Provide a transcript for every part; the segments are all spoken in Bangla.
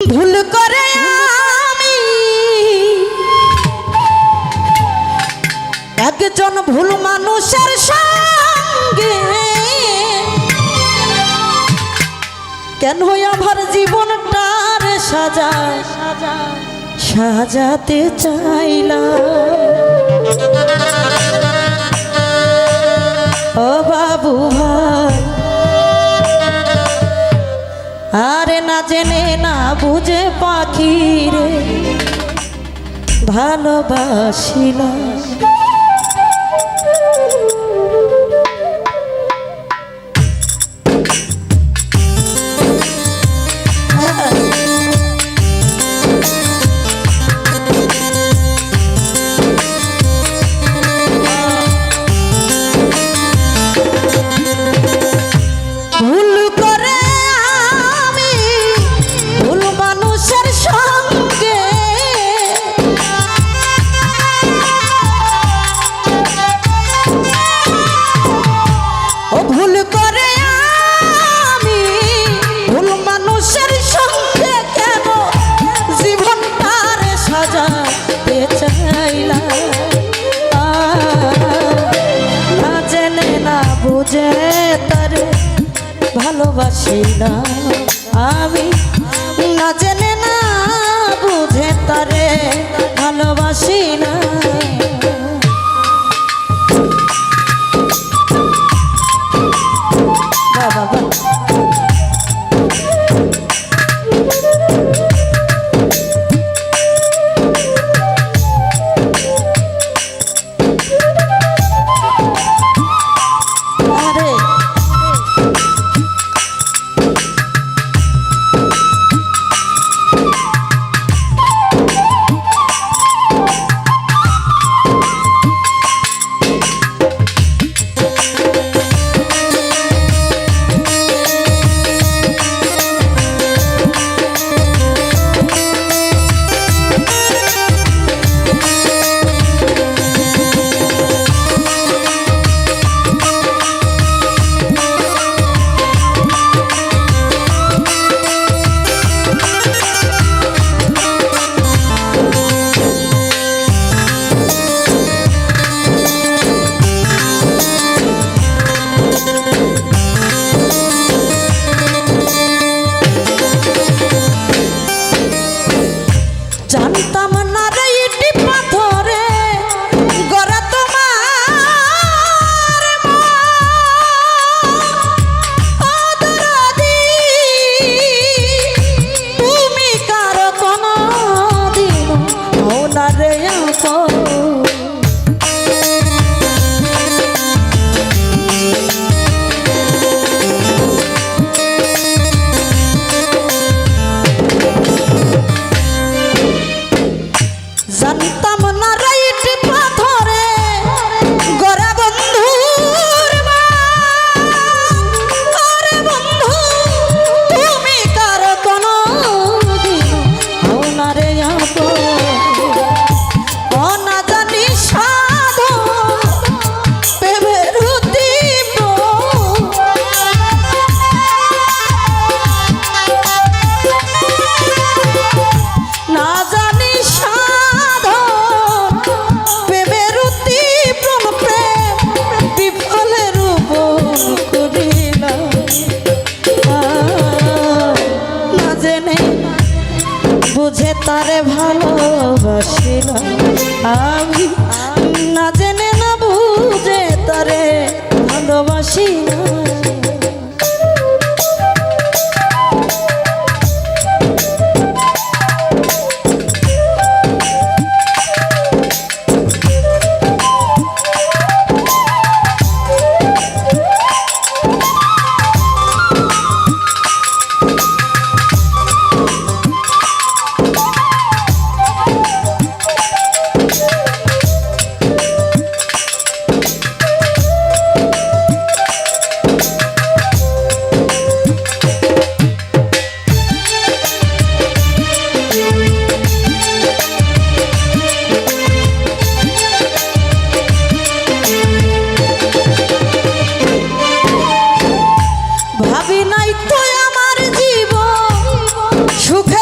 ভুল করে আমি। একজন ভুল মানুষের সঙ্গে কেন আমার জীবনটার সাজা সাজাতে চাইলাম? ও বাবু ভাই আরে না জেনে না বুঝে পাখি রে ভালোবাসিলাম ভুল করে আমি? ভুল মানুষের সঙ্গে কেন জীবনটার সাজাতে চাইলাম? না জেনে, না বুঝে তারে ভালোবাসি না আমি। না জেনে, না বুঝে তারে ভালোবাসি না। আমি না জেনে না বুঝে তরে ভালোবাসি না। তাই আমার জীবন। সুখে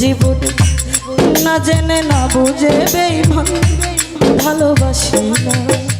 জীবনে। না জেনে না বুঝে বেইমান ভালোবাসি না।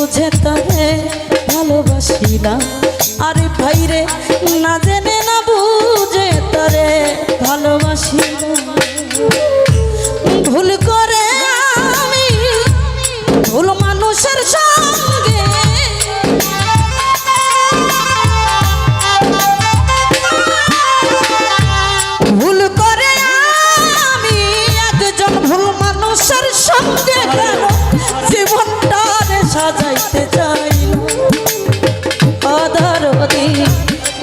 বুঝে তারে ভালোবাসি না। আরে ভাইরে না জেনে